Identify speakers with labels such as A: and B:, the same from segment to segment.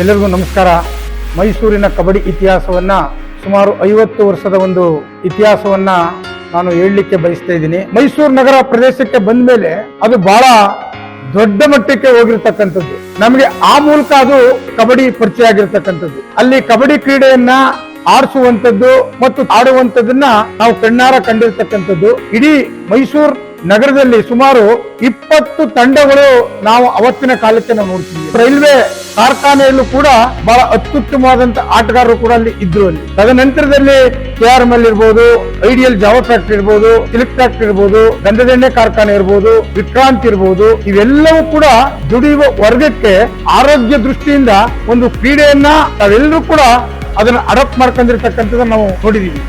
A: ಎಲ್ಲರಿಗೂ ನಮಸ್ಕಾರ. ಮೈಸೂರಿನ ಕಬಡ್ಡಿ ಇತಿಹಾಸವನ್ನ ಸುಮಾರು ಐವತ್ತು ವರ್ಷದ ಒಂದು ಇತಿಹಾಸವನ್ನ ನಾನು ಹೇಳಲಿಕ್ಕೆ ಬಯಸ್ತಾ ಇದ್ದೀನಿ. ಮೈಸೂರು ನಗರ ಪ್ರದೇಶಕ್ಕೆ ಬಂದ ಮೇಲೆ ಅದು ಬಹಳ ದೊಡ್ಡ ಮಟ್ಟಕ್ಕೆ ಹೋಗಿರ್ತಕ್ಕಂಥದ್ದು. ನಮಗೆ ಆ ಮೂಲಕ ಅದು ಕಬಡ್ಡಿ ಪರಿಚಯ ಆಗಿರ್ತಕ್ಕಂಥದ್ದು. ಅಲ್ಲಿ ಕಬಡ್ಡಿ ಕ್ರೀಡೆಯನ್ನ ಆಡಿಸುವಂಥದ್ದು ಮತ್ತು ಆಡುವಂತದನ್ನ ನಾವು ಕಣ್ಣಾರ ಕಂಡಿರ್ತಕ್ಕಂಥದ್ದು. ಇಡೀ ಮೈಸೂರು ನಗರದಲ್ಲಿ ಸುಮಾರು ಇಪ್ಪತ್ತು ತಂಡಗಳು ನಾವು ಅವತ್ತಿನ ಕಾಲಕ್ಕೆ ನಾವು ನೋಡ್ತೀವಿ ರೈಲ್ವೆ ಕಾರ್ಖಾನೆಯಲ್ಲೂ ಕೂಡ ಬಹಳ ಅತ್ಯುತ್ತಮವಾದಂತ ಆಟಗಾರರು ಕೂಡ ಅಲ್ಲಿ ಇದ್ರು ಅಲ್ಲಿ. ತದನಂತರದಲ್ಲಿ ಕೆ ಆರ್ ಎಲ್ ಇರ್ಬೋದು ಐಡಿಯಲ್ ಜಾವ ಫ್ಯಾಕ್ಟ್ರಿ ಇರ್ಬೋದು ಸಿಲ್ಕ್ ಫ್ಯಾಕ್ಟ್ರಿ ಇರ್ಬೋದು, ಗಂಧದೆಣ್ಣೆ ಕಾರ್ಖಾನೆ ಇರ್ಬೋದು, ವಿಕ್ರಾಂತ್ ಇರ್ಬೋದು, ಇವೆಲ್ಲವೂ ಕೂಡ ದುಡಿಯುವ ವರ್ಗಕ್ಕೆ ಆರೋಗ್ಯ ದೃಷ್ಟಿಯಿಂದ ಒಂದು ಕ್ರೀಡೆಯನ್ನ ತಾವೆಲ್ಲರೂ ಕೂಡ ಅದನ್ನ ಅಡಾಪ್ಟ್ ಮಾಡ್ಕೊಂಡಿರ್ತಕ್ಕಂಥದ್ದನ್ನ ನಾವು ನೋಡಿದೀವಿ.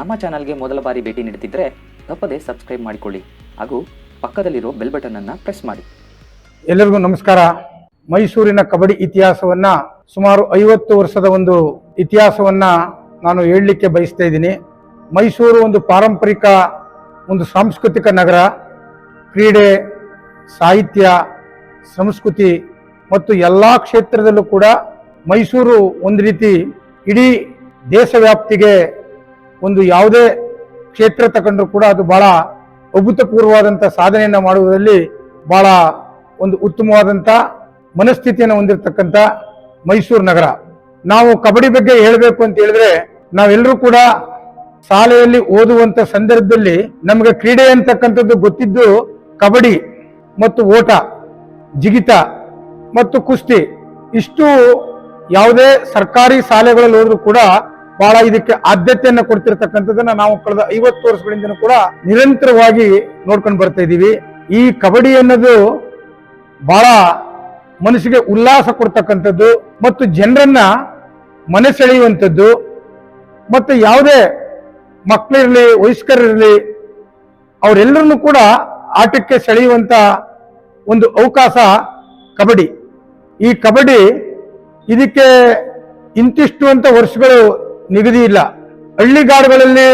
B: ನಮ್ಮ ಚಾನಲ್ಗೆ ಮೊದಲ ಬಾರಿ ಭೇಟಿ ನೀಡುತ್ತಿದ್ದರೆ ತಪ್ಪದೆ ಸಬ್ಸ್ಕ್ರೈಬ್ ಮಾಡಿಕೊಳ್ಳಿ ಹಾಗೂ ಪಕ್ಕದಲ್ಲಿರೋ ಬೆಲ್ ಬಟನ್ ಅನ್ನು ಪ್ರೆಸ್ ಮಾಡಿ.
A: ಎಲ್ಲರಿಗೂ ನಮಸ್ಕಾರ. ಮೈಸೂರಿನ ಕಬಡ್ಡಿ ಇತಿಹಾಸವನ್ನ ಸುಮಾರು ಐವತ್ತು ವರ್ಷದ ಒಂದು ಇತಿಹಾಸವನ್ನ ನಾನು ಹೇಳಲಿಕ್ಕೆ ಬಯಸ್ತಾ ಇದ್ದೀನಿ. ಮೈಸೂರು ಒಂದು ಪಾರಂಪರಿಕ ಒಂದು ಸಾಂಸ್ಕೃತಿಕ ನಗರ. ಕ್ರೀಡೆ, ಸಾಹಿತ್ಯ, ಸಂಸ್ಕೃತಿ ಮತ್ತು ಎಲ್ಲ ಕ್ಷೇತ್ರದಲ್ಲೂ ಕೂಡ ಮೈಸೂರು ಒಂದು ರೀತಿ ಇಡೀ ದೇಶವ್ಯಾಪ್ತಿಗೆ ಒಂದು ಯಾವುದೇ ಕ್ಷೇತ್ರ ತಗೊಂಡ್ರು ಕೂಡ ಅದು ಬಹಳ ಅಭೂತಪೂರ್ವವಾದಂಥ ಸಾಧನೆಯನ್ನು ಮಾಡುವುದರಲ್ಲಿ ಬಹಳ ಒಂದು ಉತ್ತಮವಾದಂಥ ಮನಸ್ಥಿತಿಯನ್ನು ಹೊಂದಿರತಕ್ಕಂಥ ಮೈಸೂರು ನಗರ. ನಾವು ಕಬಡ್ಡಿ ಬಗ್ಗೆ ಹೇಳಬೇಕು ಅಂತ ಹೇಳಿದ್ರೆ ನಾವೆಲ್ಲರೂ ಕೂಡ ಶಾಲೆಯಲ್ಲಿ ಓದುವಂತ ಸಂದರ್ಭದಲ್ಲಿ ನಮಗೆ ಕ್ರೀಡೆ ಅಂತಕ್ಕಂಥದ್ದು ಗೊತ್ತಿದ್ದು ಕಬಡ್ಡಿ ಮತ್ತು ಓಟ, ಜಿಗಿತ ಮತ್ತು ಕುಸ್ತಿ. ಇಷ್ಟು ಯಾವುದೇ ಸರ್ಕಾರಿ ಶಾಲೆಗಳಲ್ಲಿ ಹೋದ್ರೂ ಕೂಡ ಬಹಳ ಇದಕ್ಕೆ ಆದ್ಯತೆಯನ್ನ ಕೊಡ್ತಿರ್ತಕ್ಕಂಥದ್ದನ್ನ ನಾವು ಕಳೆದ ಐವತ್ತು ವರ್ಷಗಳಿಂದ ಕೂಡ ನಿರಂತರವಾಗಿ ನೋಡ್ಕೊಂಡು ಬರ್ತಾ ಇದ್ದೀವಿ. ಈ ಕಬಡ್ಡಿ ಅನ್ನೋದು ಬಹಳ ಮನಸ್ಸಿಗೆ ಉಲ್ಲಾಸ ಕೊಡ್ತಕ್ಕಂಥದ್ದು ಮತ್ತು ಜನರನ್ನ ಮನಸ್ಸೆಳೆಯುವಂಥದ್ದು ಮತ್ತು ಯಾವುದೇ ಮಕ್ಕಳಿರಲಿ ವಯಸ್ಕರಿರಲಿ ಅವರೆಲ್ಲರನ್ನು ಕೂಡ ಆಟಕ್ಕೆ ಸೆಳೆಯುವಂಥ ಒಂದು ಅವಕಾಶ ಕಬಡ್ಡಿ. ಈ ಕಬಡ್ಡಿ ಇದಕ್ಕೆ ಇಂತಿಷ್ಟು ಅಂತ ವರ್ಷಗಳು ನಿಗದಿ ಇಲ್ಲ. ಹಳ್ಳಿಗಾಡುಗಳಲ್ಲಿ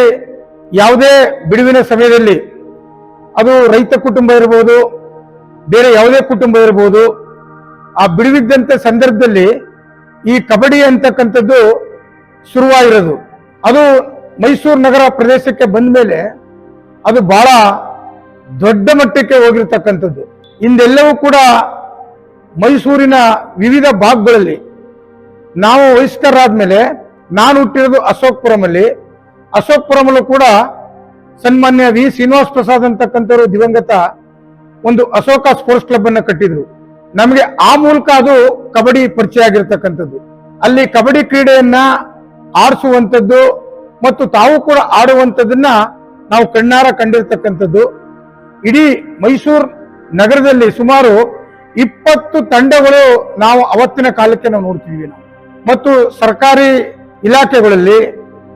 A: ಯಾವುದೇ ಬಿಡುವಿನ ಸಮಯದಲ್ಲಿ ಅದು ರೈತ ಕುಟುಂಬ ಇರಬಹುದು ಬೇರೆ ಯಾವುದೇ ಕುಟುಂಬ ಇರಬಹುದು ಆ ಬಿಡುವಿದ್ದಂಥ ಸಂದರ್ಭದಲ್ಲಿ ಈ ಕಬಡ್ಡಿ ಅಂತಕ್ಕಂಥದ್ದು ಶುರುವಾಗಿರೋದು. ಅದು ಮೈಸೂರು ನಗರ ಪ್ರದೇಶಕ್ಕೆ ಬಂದ ಮೇಲೆ ಅದು ಬಹಳ ದೊಡ್ಡ ಮಟ್ಟಕ್ಕೆ ಹೋಗಿರ್ತಕ್ಕಂಥದ್ದು. ಇಂದೆಲ್ಲವೂ ಕೂಡ ಮೈಸೂರಿನ ವಿವಿಧ ಭಾಗಗಳಲ್ಲಿ ನಾವು ವಯಸ್ಕರಾದ್ಮೇಲೆ ನಾನು ಹುಟ್ಟಿರೋದು ಅಶೋಕ್ಪುರಮಲ್ಲಿ. ಅಶೋಕ್ಪುರಮಲ್ಲೂ ಕೂಡ ಸನ್ಮಾನ್ಯ ವಿ. ಶ್ರೀನಿವಾಸ್ ಪ್ರಸಾದ್ ಅಂತಕ್ಕಂಥವ್ರು ದಿವಂಗತ ಒಂದು ಅಶೋಕ ಸ್ಪೋರ್ಟ್ಸ್ ಕ್ಲಬ್ ಅನ್ನ ಕಟ್ಟಿದ್ರು. ನಮಗೆ ಆ ಮೂಲಕ ಅದು ಕಬಡ್ಡಿ ಪರಿಚಯ ಆಗಿರ್ತಕ್ಕಂಥದ್ದು. ಅಲ್ಲಿ ಕಬಡ್ಡಿ ಕ್ರೀಡೆಯನ್ನ ಆಡಿಸುವಂಥದ್ದು ಮತ್ತು ತಾವು ಕೂಡ ಆಡುವಂಥದ್ದನ್ನ ನಾವು ಕಣ್ಣಾರ ಕಂಡಿರ್ತಕ್ಕಂಥದ್ದು. ಇಡೀ ಮೈಸೂರು ನಗರದಲ್ಲಿ ಸುಮಾರು ಇಪ್ಪತ್ತು ತಂಡಗಳು ನಾವು ಅವತ್ತಿನ ಕಾಲಕ್ಕೆ ನಾವು ನೋಡ್ತಿದ್ವಿ ನಾವು. ಮತ್ತು ಸರ್ಕಾರಿ ಇಲಾಖೆಗಳಲ್ಲಿ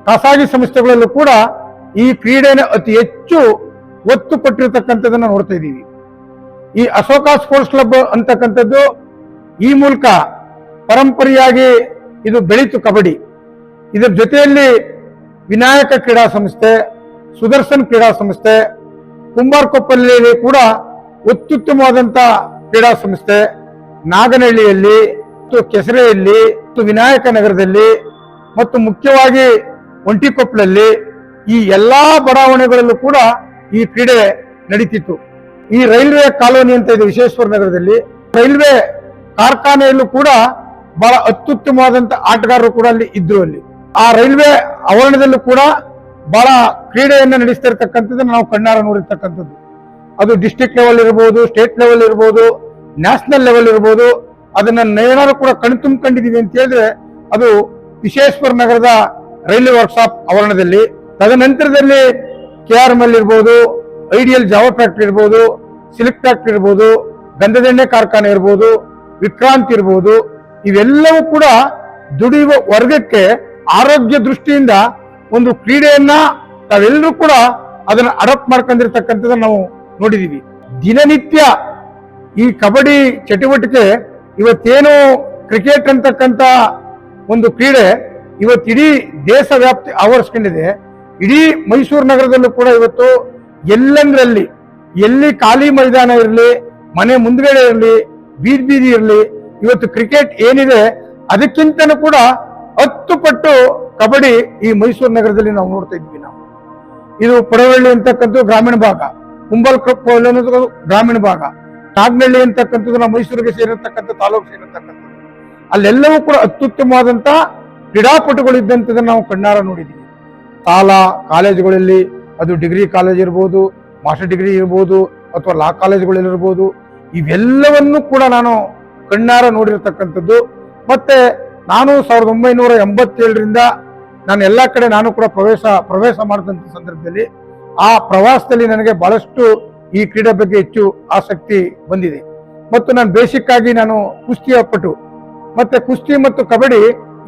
A: ಖಾಸಗಿ ಸಂಸ್ಥೆಗಳಲ್ಲೂ ಕೂಡ ಈ ಕ್ರೀಡೆನ ಅತಿ ಹೆಚ್ಚು ಒತ್ತು ಕೊಟ್ಟಿರ್ತಕ್ಕಂಥದ್ದನ್ನ ನೋಡ್ತಾ ಇದ್ದೀವಿ. ಈ ಅಶೋಕ ಸ್ಪೋರ್ಟ್ಸ್ ಕ್ಲಬ್ ಅಂತಕ್ಕಂಥದ್ದು ಈ ಮೂಲಕ ಪರಂಪರೆಯಾಗಿ ಇದು ಬೆಳೀತು ಕಬಡ್ಡಿ. ಇದರ ಜೊತೆಯಲ್ಲಿ ವಿನಾಯಕ ಕ್ರೀಡಾ ಸಂಸ್ಥೆ, ಸುದರ್ಶನ್ ಕ್ರೀಡಾ ಸಂಸ್ಥೆ ಕುಂಬಾರ್ಕೊಪ್ಪಲ್ಲಿ ಕೂಡ ಅತ್ಯುತ್ತಮವಾದಂಥ ಕ್ರೀಡಾ ಸಂಸ್ಥೆ ನಾಗನಹಳ್ಳಿಯಲ್ಲಿ, ಕೆಸರೆಯಲ್ಲಿ, ವಿನಾಯಕ ನಗರದಲ್ಲಿ ಮತ್ತು ಮುಖ್ಯವಾಗಿ ಒಂಟಿಕೊಪ್ಪಲಲ್ಲಿ ಈ ಎಲ್ಲಾ ಬಡಾವಣೆಗಳಲ್ಲೂ ಕೂಡ ಈ ಕ್ರೀಡೆ ನಡೀತಿತ್ತು. ಈ ರೈಲ್ವೆ ಕಾಲೋನಿ ಅಂತ ಇದೆ ವಿಶ್ವೇಶ್ವರ ನಗರದಲ್ಲಿ. ರೈಲ್ವೆ ಕಾರ್ಖಾನೆಯಲ್ಲೂ ಕೂಡ ಬಹಳ ಅತ್ಯುತ್ತಮವಾದಂತ ಆಟಗಾರರು ಕೂಡ ಅಲ್ಲಿ ಇದ್ರು ಅಲ್ಲಿ. ಆ ರೈಲ್ವೆ ಆವರಣದಲ್ಲೂ ಕೂಡ ಬಹಳ ಕ್ರೀಡೆಯನ್ನು ನಡೆಸ್ತಾ ನಾವು ಕಣ್ಣಾರ ನೋಡಿರ್ತಕ್ಕಂಥದ್ದು. ಅದು ಡಿಸ್ಟಿಕ್ ಲೆವೆಲ್ ಇರ್ಬೋದು ಸ್ಟೇಟ್ ಲೆವೆಲ್ ಇರ್ಬೋದು ನ್ಯಾಷನಲ್ ಲೆವೆಲ್ ಇರ್ಬೋದು. ಅದನ್ನ ಏನಾದ್ರು ಕೂಡ ಕಣ್ತುಂಬ್ಕೊಂಡಿದೀವಿ ಅಂತ ಹೇಳಿದ್ರೆ ಅದು ವಿಶೇಶ್ವರ ನಗರದ ರೈಲ್ವೆ ವರ್ಕ್ಶಾಪ್ ಆವರಣದಲ್ಲಿ. ತದನಂತರದಲ್ಲಿ ಕೆ ಆರ್ ಎಲ್ ಇರ್ಬೋದು ಐಡಿಯಲ್ ಜಾವ ಫ್ಯಾಕ್ಟ್ರಿ ಇರ್ಬೋದು ಸಿಲ್ಕ್ ಫ್ಯಾಕ್ಟ್ರಿ ಇರ್ಬೋದು, ಗಂಧದೆಣ್ಣೆ ಕಾರ್ಖಾನೆ ಇರ್ಬೋದು, ವಿಕ್ರಾಂತ್ ಇರ್ಬೋದು, ಇವೆಲ್ಲವೂ ಕೂಡ ದುಡಿಯುವ ವರ್ಗಕ್ಕೆ ಆರೋಗ್ಯ ದೃಷ್ಟಿಯಿಂದ ಒಂದು ಕ್ರೀಡೆಯನ್ನ ತಾವೆಲ್ಲರೂ ಕೂಡ ಅದನ್ನು ಅಡಾಪ್ಟ್ ಮಾಡ್ಕೊಂಡಿರ್ತಕ್ಕಂಥದ್ದನ್ನ ನಾವು ನೋಡಿದೀವಿ. ದಿನನಿತ್ಯ ಈ ಕಬಡ್ಡಿ ಚಟುವಟಿಕೆ ಇವತ್ತೇನು ಕ್ರಿಕೆಟ್ ಅಂತಕ್ಕಂಥ ಒಂದು ಕ್ರೀಡೆ ಇವತ್ತು ಇಡೀ ದೇಶ ವ್ಯಾಪ್ತಿ ಆವರಿಸ್ಕೊಂಡಿದೆ. ಇಡೀ ಮೈಸೂರು ನಗರದಲ್ಲೂ ಕೂಡ ಇವತ್ತು ಎಲ್ಲಂದ್ರಲ್ಲಿ, ಎಲ್ಲಿ ಖಾಲಿ ಮೈದಾನ ಇರಲಿ, ಮನೆ ಮುಂದ್ಗಡೆ ಇರಲಿ, ಬೀದಿ ಬೀದಿ ಇರಲಿ, ಇವತ್ತು ಕ್ರಿಕೆಟ್ ಏನಿದೆ ಅದಕ್ಕಿಂತನೂ ಕೂಡ ಹತ್ತು ಪಟ್ಟು ಕಬಡ್ಡಿ ಈ ಮೈಸೂರು ನಗರದಲ್ಲಿ ನಾವು ನೋಡ್ತಾ ಇದ್ವಿ ನಾವು. ಇದು ಪಡವಳ್ಳಿ ಅಂತಕ್ಕಂಥದ್ದು ಗ್ರಾಮೀಣ ಭಾಗ ಕುಂಬಲ್ಕಪ್ಪು ಅನ್ನೋದು ಗ್ರಾಮೀಣ ಭಾಗ ನಾಗನಹಳ್ಳಿ ಅಂತಕ್ಕಂಥದ್ದು ನಮ್ಮ ಮೈಸೂರಿಗೆ ಸೇರಿರ್ತಕ್ಕಂಥ ತಾಲೂಕು ಸೇರಿರ್ತಕ್ಕಂಥದ್ದು. ಅಲ್ಲೆಲ್ಲವೂ ಕೂಡ ಅತ್ಯುತ್ತಮವಾದಂತ ಕ್ರೀಡಾಪಟುಗಳು ಇದ್ದಂಥದ್ದನ್ನು ನಾವು ಕಣ್ಣಾರ ನೋಡಿದ್ದೀವಿ ಶಾಲಾ ಕಾಲೇಜುಗಳಲ್ಲಿ ಅದು ಡಿಗ್ರಿ ಕಾಲೇಜ್ ಇರ್ಬೋದು, ಮಾಸ್ಟರ್ ಡಿಗ್ರಿ ಇರ್ಬೋದು, ಅಥವಾ ಲಾ ಕಾಲೇಜುಗಳಲ್ಲಿರ್ಬೋದು ಇವೆಲ್ಲವನ್ನೂ ಕೂಡ ನಾನು ಕಣ್ಣಾರ ನೋಡಿರ್ತಕ್ಕಂಥದ್ದು. ಮತ್ತೆ ನಾನು ಸಾವಿರದ ಒಂಬೈನೂರ ಎಂಬತ್ತೇಳರಿಂದ ನಾನು ಎಲ್ಲ ಕಡೆ ನಾನು ಕೂಡ ಪ್ರವೇಶ ಪ್ರವೇಶ ಮಾಡಿದಂಥ ಸಂದರ್ಭದಲ್ಲಿ ಆ ಪ್ರವಾಸದಲ್ಲಿ ನನಗೆ ಬಹಳಷ್ಟು ಈ ಕ್ರೀಡೆ ಬಗ್ಗೆ ಹೆಚ್ಚು ಆಸಕ್ತಿ ಬಂದಿದೆ. ಮತ್ತು ನಾನು ಬೇಸಿಕ್ ಆಗಿ ನಾನು ಕುಸ್ತಿಯ ಪಟು. ಮತ್ತೆ ಕುಸ್ತಿ ಮತ್ತು ಕಬಡ್ಡಿ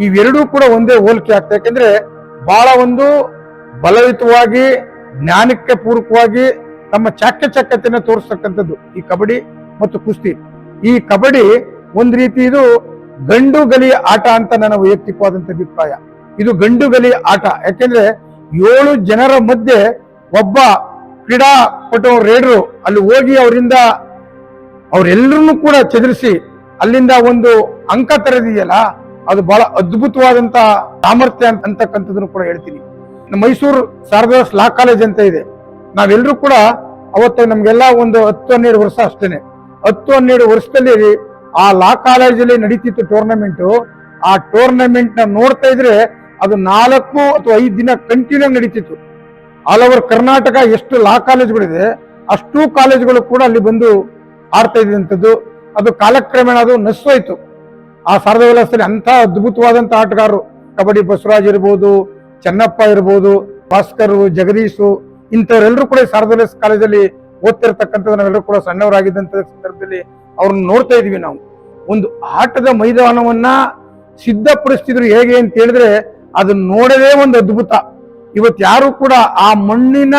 A: ಇವೆರಡೂ ಕೂಡ ಒಂದೇ ಹೋಲಿಕೆ ಆಗ್ತದೆ ಯಾಕೆಂದ್ರೆ ಬಹಳ ಒಂದು ಬಲಯುತವಾಗಿ, ಜ್ಞಾನಕ್ಕೆ ಪೂರಕವಾಗಿ ತಮ್ಮ ಚಾಕಚಕ್ಯತೆಯನ್ನು ತೋರಿಸ್ತಕ್ಕಂಥದ್ದು ಈ ಕಬಡ್ಡಿ ಮತ್ತು ಕುಸ್ತಿ. ಈ ಕಬಡ್ಡಿ ಒಂದು ರೀತಿ ಇದು ಗಂಡು ಗಲಿ ಆಟ ಅಂತ ನನ್ನ ವೈಯಕ್ತಿಕವಾದಂತ ಅಭಿಪ್ರಾಯ. ಇದು ಗಂಡು ಗಲಿ ಆಟ. ಯಾಕೆಂದ್ರೆ ಏಳು ಜನರ ಮಧ್ಯೆ ಒಬ್ಬ ಕ್ರೀಡಾಪಟು ರೇಡರು ಅಲ್ಲಿ ಹೋಗಿ ಅವರಿಂದ ಅವರೆಲ್ಲರನ್ನೂ ಕೂಡ ಚದುರಿಸಿ ಅಲ್ಲಿಂದ ಒಂದು ಅಂಕ ತರದಿದೆಯಲ್ಲ, ಅದು ಬಹಳ ಅದ್ಭುತವಾದಂತ ಸಾಮರ್ಥ್ಯ ಅಂತ- ಅಂತಕ್ಕಂಥದ್ದನ್ನು ಕೂಡ ಹೇಳ್ತೀನಿ. ಮೈಸೂರು ಶಾರದಾ ಲಾ ಕಾಲೇಜ್ ಅಂತ ಇದೆ. ನಾವೆಲ್ಲರೂ ಕೂಡ ಅವತ್ತು ನಮ್ಗೆಲ್ಲ ಒಂದು ಹತ್ತು ಹನ್ನೆರಡು ವರ್ಷ ಅಷ್ಟೇನೆ. ಹತ್ತು ಹನ್ನೆರಡು ವರ್ಷದಲ್ಲಿ ಆ ಲಾ ಕಾಲೇಜಲ್ಲಿ ನಡೀತಿತ್ತು ಟೂರ್ನಮೆಂಟ್. ಆ ಟೂರ್ನಮೆಂಟ್ನ ನೋಡ್ತಾ ಇದ್ರೆ ಅದು ನಾಲ್ಕು ಅಥವಾ ಐದು ದಿನ ಕಂಟಿನ್ಯೂ ನಡೀತಿತ್ತು. ಆಲ್ ಓವರ್ ಕರ್ನಾಟಕ ಎಷ್ಟು ಲಾ ಕಾಲೇಜ್ಗಳಿದೆ, ಅಷ್ಟು ಕಾಲೇಜ್ಗಳು ಕೂಡ ಅಲ್ಲಿ ಬಂದು ಆಡ್ತಾ ಇದ್ದಂಥದ್ದು. ಅದು ಕಾಲಕ್ರಮೇಣ ಅದು ನಸ್ಸೋಯ್ತು ಆ ಶಾರದಾ ವಿಲಾಸದಲ್ಲಿ ಅಂತ ಅದ್ಭುತವಾದಂತ ಆಟಗಾರರು, ಕಬಡ್ಡಿ ಬಸವರಾಜ್ ಇರ್ಬೋದು, ಚೆನ್ನಪ್ಪ ಇರ್ಬೋದು, ಭಾಸ್ಕರ್, ಜಗದೀಶು, ಇಂಥವರೆಲ್ಲರೂ ಕೂಡ ಸಾರದ ವಿಲಾಸ್ ಕಾಲೇಜಲ್ಲಿ ಓದ್ತಿರ್ತಕ್ಕಂಥದ್ದು ನಾವೆಲ್ಲರೂ ಕೂಡ ಸಣ್ಣವರಾಗಿದ್ದಂಥ ಸಂದರ್ಭದಲ್ಲಿ ಅವ್ರನ್ನ ನೋಡ್ತಾ ಇದೀವಿ ನಾವು. ಒಂದು ಆಟದ ಮೈದಾನವನ್ನ ಸಿದ್ಧಪಡಿಸ್ತಿದ್ರು ಹೇಗೆ ಅಂತ ಹೇಳಿದ್ರೆ ಅದನ್ನ ನೋಡೋದೇ ಒಂದು ಅದ್ಭುತ. ಇವತ್ತು ಯಾರು ಕೂಡ ಆ ಮಣ್ಣಿನ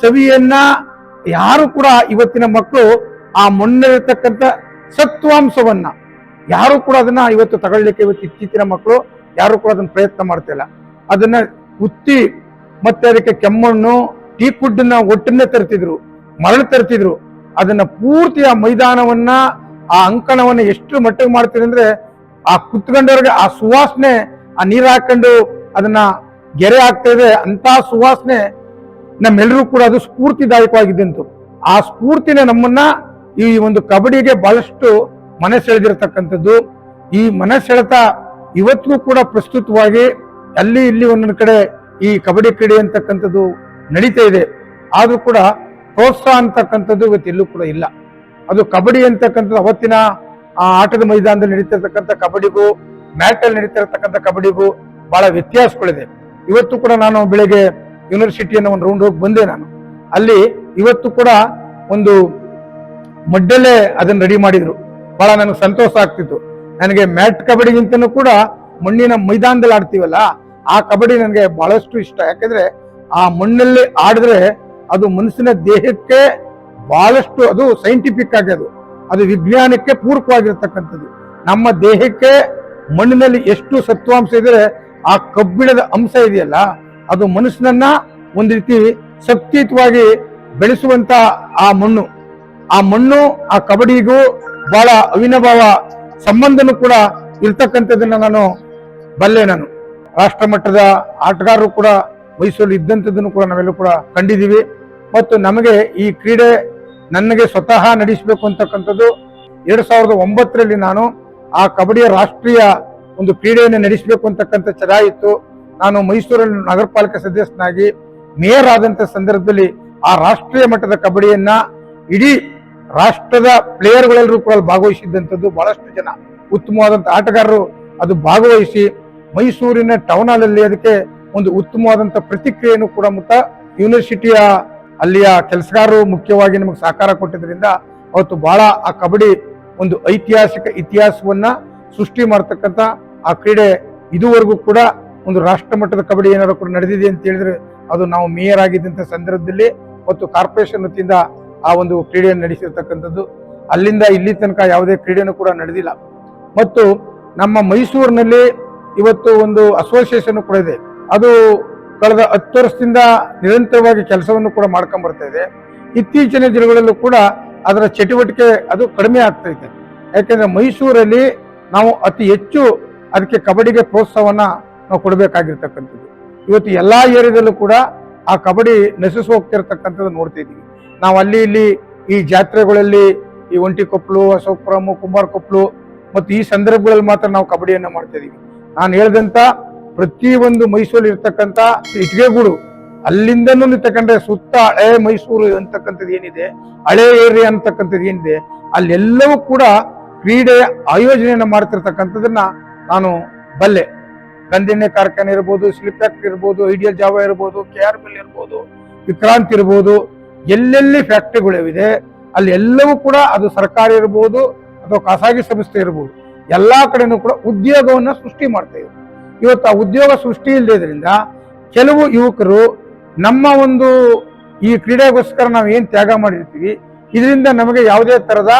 A: ಸವಿಯನ್ನ ಯಾರು ಕೂಡ ಇವತ್ತಿನ ಮಕ್ಕಳು ಆ ಮಣ್ಣಿರತಕ್ಕಂಥ ಸತ್ವಾಂಶವನ್ನ. ಯಾರು ಕೂಡ ಅದನ್ನ ಇವತ್ತು ತಗೊಳ್ಲಿಕ್ಕೆ ಇವತ್ತು ಇತ್ತೀಚಿನ ಮಕ್ಕಳು ಯಾರು ಕೂಡ ಅದನ್ನ ಪ್ರಯತ್ನ ಮಾಡ್ತಿಲ್ಲ ಅದನ್ನ ಉತ್ತಿ ಮತ್ತೆ ಅದಕ್ಕೆ ಕೆಮ್ಮಣ್ಣು, ಟೀ ಕುಡ್ಡನ್ನ ಒಟ್ಟನ್ನೇ ತರ್ತಿದ್ರು, ಮರಳು ತರ್ತಿದ್ರು. ಅದನ್ನ ಪೂರ್ತಿ ಆ ಮೈದಾನವನ್ನ, ಆ ಅಂಕಣವನ್ನ ಎಷ್ಟು ಮಟ್ಟಿಗೆ ಮಾಡ್ತಿದ್ರು ಅಂದ್ರೆ ಆ ಕುತ್ಕೊಂಡವ್ರಿಗೆ ಆ ಸುವಾಸನೆ, ಆ ನೀರ್ ಹಾಕೊಂಡು ಅದನ್ನ ಗೆರೆ ಆಗ್ತಾ ಇದೆ. ಅಂತ ಸುವಾಸನೆ ನಮ್ಮೆಲ್ಲರೂ ಕೂಡ ಅದು ಸ್ಫೂರ್ತಿದಾಯಕವಾಗಿದ್ದಂತು ಆ ಸ್ಫೂರ್ತಿನೇ ನಮ್ಮನ್ನ ಈ ಒಂದು ಕಬಡ್ಡಿಗೆ ಬಹಳಷ್ಟು ಮನಸ್ಸೆಳೆದಿರತಕ್ಕಂಥದ್ದು ಈ ಮನಸ್ಸೆಳೆತ ಸೆಳೆತ ಇವತ್ತಿಗೂ ಕೂಡ ಪ್ರಸ್ತುತವಾಗಿ ಅಲ್ಲಿ ಇಲ್ಲಿ ಒಂದೊಂದು ಕಡೆ ಈ ಕಬಡ್ಡಿ ಕ್ರೀಡೆ ಅಂತಕ್ಕಂಥದ್ದು ನಡೀತಾ ಇದೆ. ಆದರೂ ಕೂಡ ಪ್ರೋತ್ಸಾಹ ಅಂತಕ್ಕಂಥದ್ದು ಇವತ್ತು ಎಲ್ಲೂ ಕೂಡ ಇಲ್ಲ. ಅದು ಕಬಡ್ಡಿ ಅಂತಕ್ಕಂಥದ್ದು ಅವತ್ತಿನ ಆಟದ ಮೈದಾನದಲ್ಲಿ ನಡೀತಿರ್ತಕ್ಕಂಥ ಕಬಡ್ಡಿಗೂ ಮ್ಯಾಟ್ ಅಲ್ಲಿ ನಡೀತಿರ್ತಕ್ಕಂಥ ಕಬಡ್ಡಿಗೂ ಬಹಳ ವ್ಯತ್ಯಾಸಗಳಿದೆ. ಇವತ್ತು ಕೂಡ ನಾನು ಬೆಳಗ್ಗೆ ಯೂನಿವರ್ಸಿಟಿಯನ್ನು ಒಂದು ರೌಂಡ್ ಹೋಗಿ ಬಂದೆ ನಾನು. ಅಲ್ಲಿ ಇವತ್ತು ಕೂಡ ಒಂದು ಮಡ್ಡಲ್ಲೇ ಅದನ್ನ ರೆಡಿ ಮಾಡಿದ್ರು. ಬಹಳ ನನಗೆ ಸಂತೋಷ ಆಗ್ತಿತ್ತು. ನನಗೆ ಮ್ಯಾಟ್ ಕಬಡ್ಡಿಗಿಂತನೂ ಕೂಡ ಮಣ್ಣಿನ ಮೈದಾನದಲ್ಲಿ ಆಡ್ತೀವಲ್ಲ, ಆ ಕಬಡ್ಡಿ ನನಗೆ ಬಹಳಷ್ಟು ಇಷ್ಟ. ಯಾಕಂದ್ರೆ ಆ ಮಣ್ಣಲ್ಲಿ ಆಡಿದ್ರೆ ಅದು ಮನುಷ್ಯನ ದೇಹಕ್ಕೆ ಬಹಳಷ್ಟು ಅದು ಸೈಂಟಿಫಿಕ್ ಆಗಿ ಅದು ಅದು ವಿಜ್ಞಾನಕ್ಕೆ ಪೂರಕವಾಗಿರ್ತಕ್ಕಂಥದ್ದು. ನಮ್ಮ ದೇಹಕ್ಕೆ ಮಣ್ಣಿನಲ್ಲಿ ಎಷ್ಟು ಸತ್ವಾಂಶ ಇದ್ರೆ ಆ ಕಬ್ಬಿಣದ ಅಂಶ ಇದೆಯಲ್ಲ, ಅದು ಮನುಷ್ಯನನ್ನ ಒಂದು ರೀತಿ ಶಕ್ತಿಯುತವಾಗಿ ಬೆಳೆಸುವಂತ ಆ ಮಣ್ಣು. ಆ ಮಣ್ಣು, ಆ ಕಬಡ್ಡಿಗೂ ಬಹಳ ಅವಿನಭಾವ ಸಂಬಂಧನೂ ಕೂಡ ಇರ್ತಕ್ಕಂಥದ್ದನ್ನ ನಾನು ಬಲ್ಲೆ ನಾನು. ರಾಷ್ಟ್ರ ಮಟ್ಟದ ಆಟಗಾರರು ಕೂಡ ಮೈಸೂರಲ್ಲಿ ಇದ್ದಂಥದ್ದನ್ನು ಕೂಡ ನಾವೆಲ್ಲ ಕೂಡ ಕಂಡಿದ್ದೀವಿ. ಮತ್ತು ನಮಗೆ ಈ ಕ್ರೀಡೆ ನನಗೆ ಸ್ವತಃ ನಡೆಸಬೇಕು ಅಂತಕ್ಕಂಥದ್ದು ಎರಡು ಸಾವಿರದ ಒಂಬತ್ತರಲ್ಲಿ ನಾನು ಆ ಕಬಡ್ಡಿಯ ರಾಷ್ಟ್ರೀಯ ಒಂದು ಕ್ರೀಡೆಯನ್ನು ನಡೆಸಬೇಕು ಅಂತಕ್ಕಂಥ ಇತ್ತು ನಾನು ಮೈಸೂರಲ್ಲಿ ನಗರ ಪಾಲಿಕೆ ಸದಸ್ಯನಾಗಿ ಮೇಯರ್ ಆದಂತ ಸಂದರ್ಭದಲ್ಲಿ ಆ ರಾಷ್ಟ್ರೀಯ ಮಟ್ಟದ ಕಬಡ್ಡಿಯನ್ನ ಇಡೀ ರಾಷ್ಟ್ರದ ಪ್ಲೇಯರ್ಗಳೆಲ್ಲರೂ ಕೂಡ ಭಾಗವಹಿಸಿದ್ದಂಥದ್ದು ಬಹಳಷ್ಟು ಜನ. ಉತ್ತಮವಾದಂಥ ಆಟಗಾರರು ಅದು ಭಾಗವಹಿಸಿ ಮೈಸೂರಿನ ಟೌನ್ ಹಾಲ್ ಅಲ್ಲಿ ಅದಕ್ಕೆ ಒಂದು ಉತ್ತಮವಾದಂಥ ಪ್ರತಿಕ್ರಿಯೆಯನ್ನು ಕೂಡ ಮುತ್ತ ಯೂನಿವರ್ಸಿಟಿಯ ಅಲ್ಲಿಯ ಕೆಲಸಗಾರರು ಮುಖ್ಯವಾಗಿ ನಮಗೆ ಸಹಕಾರ ಕೊಟ್ಟಿದ್ದರಿಂದ ಅವತ್ತು ಬಹಳ ಆ ಕಬಡ್ಡಿ ಒಂದು ಐತಿಹಾಸಿಕ ಇತಿಹಾಸವನ್ನ ಸೃಷ್ಟಿ ಮಾಡ್ತಕ್ಕಂಥ ಆ ಕ್ರೀಡೆ ಇದುವರೆಗೂ ಕೂಡ ಒಂದು ರಾಷ್ಟ್ರ ಮಟ್ಟದ ಕಬಡ್ಡಿ ಏನಾದರೂ ಕೂಡ ನಡೆದಿದೆ ಅಂತ ಹೇಳಿದ್ರೆ ಅದು ನಾವು ಮೇಯರ್ ಆಗಿದ್ದಂಥ ಸಂದರ್ಭದಲ್ಲಿ ಮತ್ತು ಕಾರ್ಪೊರೇಷನ್ ವತಿಯಿಂದ ಆ ಒಂದು ಕ್ರೀಡೆಯನ್ನು ನಡೆಸಿರ್ತಕ್ಕಂಥದ್ದು. ಅಲ್ಲಿಂದ ಇಲ್ಲಿ ತನಕ ಯಾವುದೇ ಕ್ರೀಡೆನೂ ಕೂಡ ನಡೆದಿಲ್ಲ. ಮತ್ತು ನಮ್ಮ ಮೈಸೂರಿನಲ್ಲಿ ಇವತ್ತು ಒಂದು ಅಸೋಸಿಯೇಷನ್ ಕೂಡ ಇದೆ. ಅದು ಕಳೆದ ಹತ್ತು ವರ್ಷದಿಂದ ನಿರಂತರವಾಗಿ ಕೆಲಸವನ್ನು ಕೂಡ ಮಾಡ್ಕೊಂಡ್ಬರ್ತಾ ಇದೆ. ಇತ್ತೀಚಿನ ದಿನಗಳಲ್ಲೂ ಕೂಡ ಅದರ ಚಟುವಟಿಕೆ ಅದು ಕಡಿಮೆ ಇದೆ. ಯಾಕೆಂದ್ರೆ ಮೈಸೂರಲ್ಲಿ ನಾವು ಅತಿ ಹೆಚ್ಚು ಅದಕ್ಕೆ ಕಬಡ್ಡಿಗೆ ಪ್ರೋತ್ಸಾಹವನ್ನ ನಾವು ಕೊಡಬೇಕಾಗಿರ್ತಕ್ಕಂಥದ್ದು. ಇವತ್ತು ಎಲ್ಲಾ ಏರಿಯಾದಲ್ಲೂ ಕೂಡ ಆ ಕಬಡ್ಡಿ ನಶಿಸಿ ಹೋಗ್ತಿರ್ತಕ್ಕಂಥದ್ದು ನೋಡ್ತಾ ಇದ್ದೀವಿ. ನಾವು ಅಲ್ಲಿ ಇಲ್ಲಿ ಈ ಜಾತ್ರೆಗಳಲ್ಲಿ ಈ ಒಂಟಿಕೊಪ್ಪಲು ಅಶೋಕಪುರಮು ಕುಮಾರಕೊಪ್ಪಲು ಮತ್ತು ಈ ಸಂದರ್ಭಗಳಲ್ಲಿ ಮಾತ್ರ ನಾವು ಕಬಡ್ಡಿಯನ್ನು ಮಾಡ್ತಾ ಇದೀವಿ. ನಾನು ಹೇಳ್ದಂತ ಪ್ರತಿ ಒಂದು ಮೈಸೂರಲ್ಲಿ ಇರ್ತಕ್ಕಂಥ ಇಟ್ಗೆಗೂಡು, ಅಲ್ಲಿಂದನೂ ನೀವು ತಕೊಂಡ್ರೆ ಸುತ್ತ ಹಳೆ ಮೈಸೂರು ಅಂತಕ್ಕಂಥದ್ದು ಏನಿದೆ, ಹಳೆ ಏರಿಯಾ ಅಂತಕ್ಕಂಥದ್ದು ಏನಿದೆ, ಅಲ್ಲೆಲ್ಲವೂ ಕೂಡ ಕ್ರೀಡೆ ಆಯೋಜನೆಯನ್ನು ಮಾಡ್ತಿರ್ತಕ್ಕಂಥದ್ದನ್ನ ನಾನು ಬಲ್ಲೆ. ಗಂಧೆಣ್ಣೆ ಕಾರ್ಖಾನೆ ಇರ್ಬೋದು ಸ್ಲಿಪ್ ಇರ್ಬೋದು, ಐಡಿಯಲ್ ಜಾವ ಇರ್ಬೋದು, ಕೆ ಆರ್ ಬಿಲ್ ಇರ್ಬೋದು, ವಿಕ್ರಾಂತ್ ಇರ್ಬೋದು ಎಲ್ಲೆಲ್ಲಿ ಫ್ಯಾಕ್ಟ್ರಿಗಳಿವೆ, ಅಲ್ಲಿ ಎಲ್ಲವೂ ಕೂಡ ಅದು ಸರ್ಕಾರ ಇರ್ಬೋದು ಅಥವಾ ಖಾಸಗಿ ಸಂಸ್ಥೆ ಇರ್ಬೋದು, ಎಲ್ಲಾ ಕಡೆನೂ ಕೂಡ ಉದ್ಯೋಗವನ್ನು ಸೃಷ್ಟಿ ಮಾಡ್ತಾ ಇವತ್ತು ಆ ಉದ್ಯೋಗ ಸೃಷ್ಟಿ ಇಲ್ಲದ್ರಿಂದ ಕೆಲವು ಯುವಕರು ನಮ್ಮ ಒಂದು ಈ ಕ್ರೀಡೆಗೋಸ್ಕರ ನಾವು ಏನು ತ್ಯಾಗ ಮಾಡಿರ್ತೀವಿ, ಇದರಿಂದ ನಮಗೆ ಯಾವುದೇ ತರದ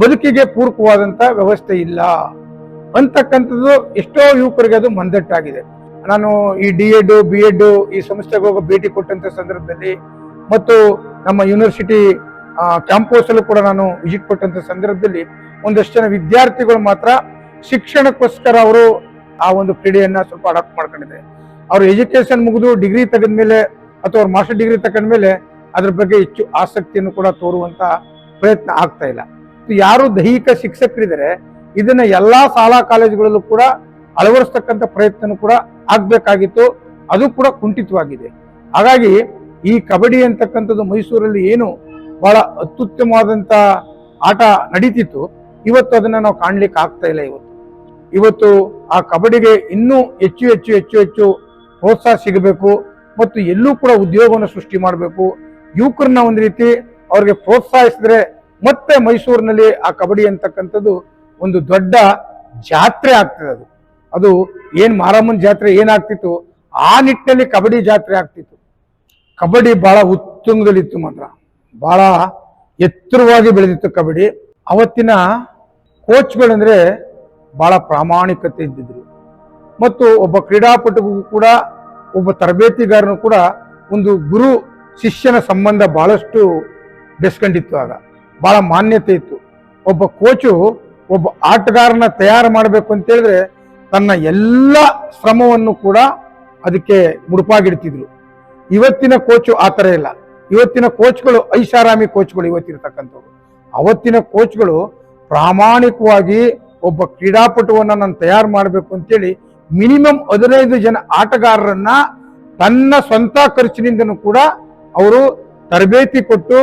A: ಬದುಕಿಗೆ ಪೂರಕವಾದಂತ ವ್ಯವಸ್ಥೆ ಇಲ್ಲ ಅಂತಕ್ಕಂಥದ್ದು ಎಷ್ಟೋ ಯುವಕರಿಗೆ ಅದು ಮಂದಟ್ಟಾಗಿದೆ. ನಾನು ಈ ಡಿ ಎಡ್, ಬಿ ಎಡ್ ಈ ಸಂಸ್ಥೆಗೆ ಹೋಗೋ ಭೇಟಿ ಕೊಟ್ಟಂತ ಸಂದರ್ಭದಲ್ಲಿ ಮತ್ತು ನಮ್ಮ ಯೂನಿವರ್ಸಿಟಿ ಕ್ಯಾಂಪಸ್ ಅಲ್ಲೂ ಕೂಡ ನಾನು ವಿಸಿಟ್ ಕೊಟ್ಟಂತ ಸಂದರ್ಭದಲ್ಲಿ ಒಂದಷ್ಟು ಜನ ವಿದ್ಯಾರ್ಥಿಗಳು ಮಾತ್ರ ಶಿಕ್ಷಣಕ್ಕೋಸ್ಕರ ಅವರು ಆ ಒಂದು ಕ್ರೀಡೆಯನ್ನ ಸ್ವಲ್ಪ ಅಡಾಪ್ಟ್ ಮಾಡ್ಕೊಂಡಿದೆ ಅವರು ಎಜುಕೇಶನ್ ಮುಗಿದು ಡಿಗ್ರಿ ತೆಗೆದ್ಮೇಲೆ ಅಥವಾ ಅವ್ರ ಮಾಸ್ಟರ್ ಡಿಗ್ರಿ ತಗೊಂಡ್ಮೇಲೆ ಅದ್ರ ಬಗ್ಗೆ ಹೆಚ್ಚು ಆಸಕ್ತಿಯನ್ನು ಕೂಡ ತೋರುವಂತ ಪ್ರಯತ್ನ ಆಗ್ತಾ ಇಲ್ಲ. ಯಾರು ದೈಹಿಕ ಶಿಕ್ಷಕರಿದ್ದಾರೆ, ಇದನ್ನ ಎಲ್ಲಾ ಶಾಲಾ ಕಾಲೇಜುಗಳಲ್ಲೂ ಕೂಡ ಅಳವಡಿಸ್ತಕ್ಕಂಥ ಪ್ರಯತ್ನ ಕೂಡ ಆಗ್ಬೇಕಾಗಿತ್ತು. ಅದು ಕೂಡ ಕುಂಠಿತವಾಗಿದೆ. ಹಾಗಾಗಿ ಈ ಕಬಡ್ಡಿ ಅಂತಕ್ಕಂಥದ್ದು ಮೈಸೂರಲ್ಲಿ ಏನು ಬಹಳ ಅತ್ಯುತ್ತಮವಾದಂಥ ಆಟ ನಡೀತಿತ್ತು, ಇವತ್ತು ಅದನ್ನ ನಾವು ಕಾಣ್ಲಿಕ್ಕೆ ಆಗ್ತಾ ಇಲ್ಲ ಇವತ್ತು. ಇವತ್ತು ಆ ಕಬಡ್ಡಿಗೆ ಇನ್ನೂ ಹೆಚ್ಚು ಹೆಚ್ಚು ಹೆಚ್ಚು ಹೆಚ್ಚು ಪ್ರೋತ್ಸಾಹ ಸಿಗಬೇಕು ಮತ್ತು ಎಲ್ಲೂ ಕೂಡ ಉದ್ಯೋಗವನ್ನು ಸೃಷ್ಟಿ ಮಾಡಬೇಕು. ಯುವಕರನ್ನ ಒಂದು ರೀತಿ ಅವ್ರಿಗೆ ಪ್ರೋತ್ಸಾಹಿಸಿದ್ರೆ ಮತ್ತೆ ಮೈಸೂರಿನಲ್ಲಿ ಆ ಕಬಡ್ಡಿ ಅಂತಕ್ಕಂಥದ್ದು ಒಂದು ದೊಡ್ಡ ಜಾತ್ರೆ ಆಗ್ತದೆ ಅದು. ಅದು ಏನ್ ಮಾರಮ್ಮನ ಜಾತ್ರೆ ಏನಾಗ್ತಿತ್ತು? ಆ ನಿಟ್ಟಿನಲ್ಲಿ ಕಬಡ್ಡಿ ಜಾತ್ರೆ ಆಗ್ತಿತ್ತು. ಕಬಡ್ಡಿ ಬಹಳ ಉತ್ತುಂಗದಲ್ಲಿತ್ತು ಮಾತ್ರ. ಬಹಳ ಎತ್ತರವಾಗಿ ಬೆಳೆದಿತ್ತು ಕಬಡ್ಡಿ. ಅವತ್ತಿನ ಕೋಚ್ಗಳಂದ್ರೆ ಬಹಳ ಪ್ರಾಮಾಣಿಕತೆ ಇದ್ದಿದ್ರು. ಮತ್ತು ಒಬ್ಬ ಕ್ರೀಡಾಪಟುಗೂ ಕೂಡ, ಒಬ್ಬ ತರಬೇತಿಗಾರನು ಕೂಡ ಒಂದು ಗುರು ಶಿಷ್ಯನ ಸಂಬಂಧ ಬಹಳಷ್ಟು ಬೆಸ್ಕೊಂಡಿತ್ತು ಆಗ. ಬಹಳ ಮಾನ್ಯತೆ ಇತ್ತು. ಒಬ್ಬ ಕೋಚು ಒಬ್ಬ ಆಟಗಾರನ ತಯಾರು ಮಾಡಬೇಕು ಅಂತ ಹೇಳಿದ್ರೆ ತನ್ನ ಎಲ್ಲ ಶ್ರಮವನ್ನು ಕೂಡ ಅದಕ್ಕೆ ಮುಡುಪಾಗಿಡ್ತಿದ್ರು. ಇವತ್ತಿನ ಕೋಚು ಆ ಥರ ಇಲ್ಲ. ಇವತ್ತಿನ ಕೋಚ್ಗಳು ಐಷಾರಾಮಿ ಕೋಚ್ಗಳು ಇವತ್ತಿರ್ತಕ್ಕಂಥವ್ರು. ಅವತ್ತಿನ ಕೋಚ್ಗಳು ಪ್ರಾಮಾಣಿಕವಾಗಿ ಒಬ್ಬ ಕ್ರೀಡಾಪಟುವನ್ನು ನಾನು ತಯಾರು ಮಾಡಬೇಕು ಅಂತೇಳಿ ಮಿನಿಮಮ್ ಹದಿನೈದು ಜನ ಆಟಗಾರರನ್ನ ತನ್ನ ಸ್ವಂತ ಖರ್ಚಿನಿಂದನೂ ಕೂಡ ಅವರು ತರಬೇತಿ ಕೊಟ್ಟು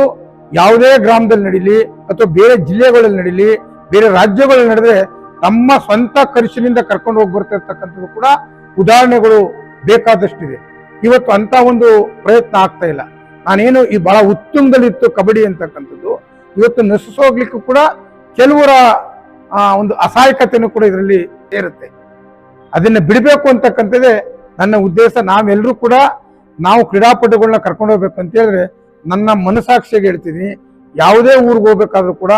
A: ಯಾವುದೇ ಗ್ರಾಮದಲ್ಲಿ ನಡೀಲಿ ಅಥವಾ ಬೇರೆ ಜಿಲ್ಲೆಗಳಲ್ಲಿ ನಡೀಲಿ, ಬೇರೆ ರಾಜ್ಯಗಳಲ್ಲಿ ನಡೆದ್ರೆ ತಮ್ಮ ಸ್ವಂತ ಖರ್ಚಿನಿಂದ ಕರ್ಕೊಂಡು ಹೋಗಿ ಬರ್ತಿರ್ತಕ್ಕಂಥದ್ದು ಕೂಡ ಉದಾಹರಣೆಗಳು ಬೇಕಾದಷ್ಟಿದೆ. ಇವತ್ತು ಅಂತ ಒಂದು ಪ್ರಯತ್ನ ಆಗ್ತಾ ಇಲ್ಲ. ನಾನೇನು ಈ ಬಹಳ ಉತ್ತುಂಗದಲ್ಲಿತ್ತು ಕಬಡ್ಡಿ ಅಂತಕ್ಕಂಥದ್ದು. ಇವತ್ತು ನಶಿಸೋಗ್ಲಿಕ್ಕೂ ಕೂಡ ಕೆಲವರ ಒಂದು ಅಸಹಾಯಕತೆನೂ ಕೂಡ ಇದರಲ್ಲಿ ಸೇರುತ್ತೆ. ಅದನ್ನ ಬಿಡಬೇಕು ಅಂತಕ್ಕಂಥದ್ದೇ ನನ್ನ ಉದ್ದೇಶ. ನಾವೆಲ್ಲರೂ ಕೂಡ ನಾವು ಕ್ರೀಡಾಪಟುಗಳನ್ನ ಕರ್ಕೊಂಡು ಹೋಗ್ಬೇಕು ಅಂತ ಹೇಳಿದ್ರೆ ನನ್ನ ಮನಸಾಕ್ಷಿಗೆ ಹೇಳ್ತೀನಿ. ಯಾವುದೇ ಊರಿಗೆ ಹೋಗ್ಬೇಕಾದ್ರೂ ಕೂಡ